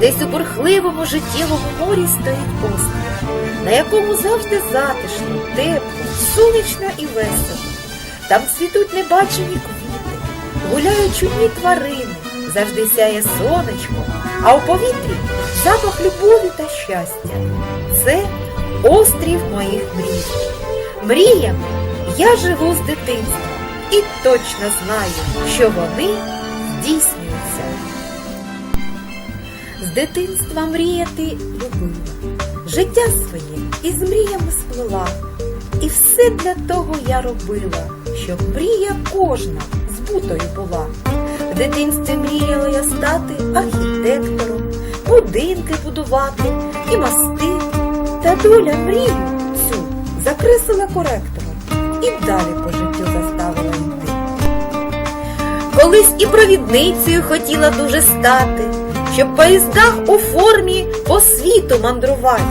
Десь у бурхливому життєвому морі стоїть острів, на якому завжди затишно, тепло, сонячно і весело. Там цвітуть небачені квіти, гуляють чудні тварини, завжди сяє сонечко, а у повітрі запах любові та щастя. Це острів моїх мрій. Мріями я живу з дитинства і точно знаю, що вони здійснюються. З дитинства мріяти любила, життя своє із мріями сплила. І все для того я робила, щоб мрія кожна збутою була. В дитинстві мріяла я стати архітектором, будинки будувати і мости. Та доля мрію цю закреслила коректором і далі по життю заставила йти. Колись і провідницею хотіла дуже стати, щоб в поїздах у формі по світу мандрувати.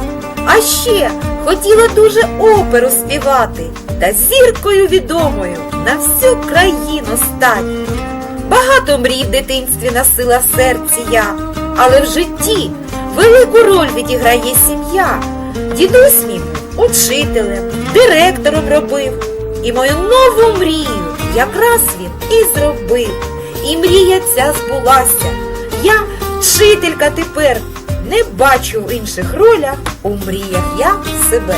А ще хотіла дуже оперу співати та зіркою відомою на всю країну стать. Багато мрій в дитинстві носила в серці я, але в житті велику роль відіграє сім'я. Дідусь мій учителем, директором робив. І мою нову мрію якраз він і зробив. І мрія ця збулася. Я вчителька тепер не бачу в інших ролях, у мріях я себе.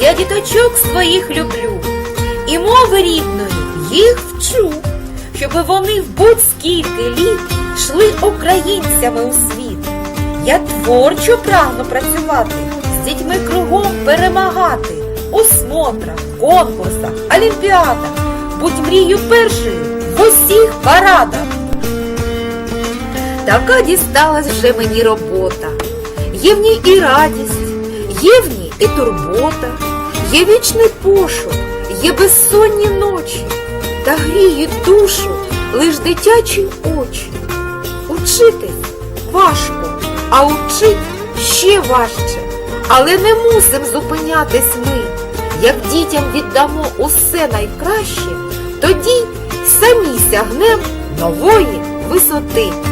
Я діточок своїх люблю, і мови рідної їх вчу, щоб вони в будь-скільки літ йшли українцями у світ. Я творчо прагну працювати, з дітьми кругом перемагати у смотрах, конкурсах, олімпіадах, будь мрію першою в усіх парадах. Така дісталась вже мені робота. Є в ній і радість, є в ній і турбота, є вічний пошук, є безсонні ночі, та гріє душу лиш дитячі очі. Учитись важко, а учить ще важче. Але не мусим зупинятись ми. Як дітям віддамо усе найкраще, тоді самі сягнем нової висоти.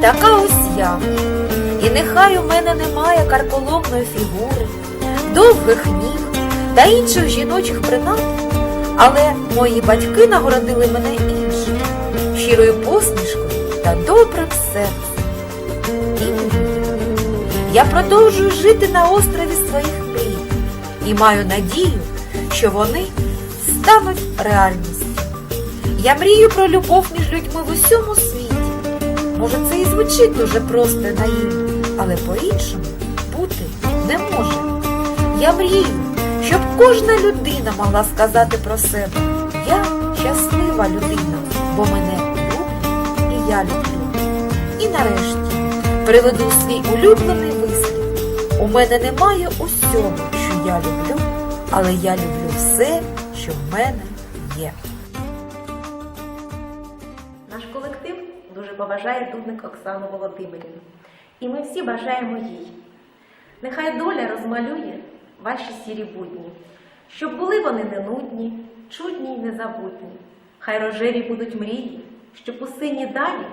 Така ось я. І нехай у мене немає карколомної фігури, довгих ніг та інших жіночих принад, але мої батьки нагородили мене іншим, щирою посмішкою та добрим серцем. Я продовжую жити на острові своїх мрій і маю надію, що вони стануть реальністю. Я мрію про любов між людьми в усьому світі. Може, це і звучить дуже просто наївно, але по-іншому бути не може. Я мрію, щоб кожна людина могла сказати про себе Я щаслива людина, бо мене люблять і я люблю. І нарешті приведу свій улюблений вислів. У мене немає усього, що я люблю, але я люблю все, що в мене є. Поважає дудник Оксану Володимирівну. І ми всі бажаємо їй. Нехай доля розмалює ваші сірі будні, щоб були вони не нудні, чудні й незабутні. Хай рожеві будуть мрії, щоб у сині далі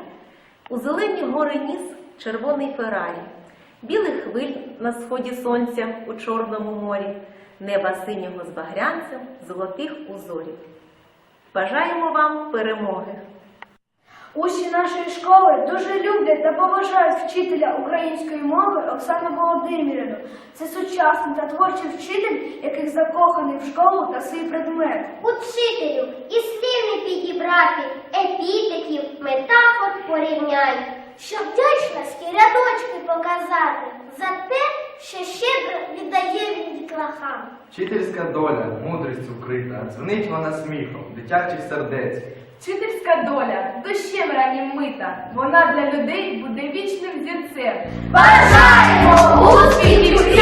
у зелені гори ніс червоний феррарі, білих хвиль на сході сонця у Чорному морі, неба синього з багрянцем, золотих узорів. Бажаємо вам перемоги! Учні нашої школи дуже люблять та поважають вчителя української мови Оксану Володимирівну. Це сучасний та творчий вчитель, який закоханий в школу та свій предмет. Учителю і слів підібрати, епітетів, метафор порівнянь, щоб вдячності рядочки показати за те, що щедро віддає він дітлахам. Вчительська доля, мудрістю вкрита, дзвонить вона сміхом, дитячих сердець. Вчительська доля дощем ранім мита, вона для людей буде вічним зірцем. Бажаємо успіхів і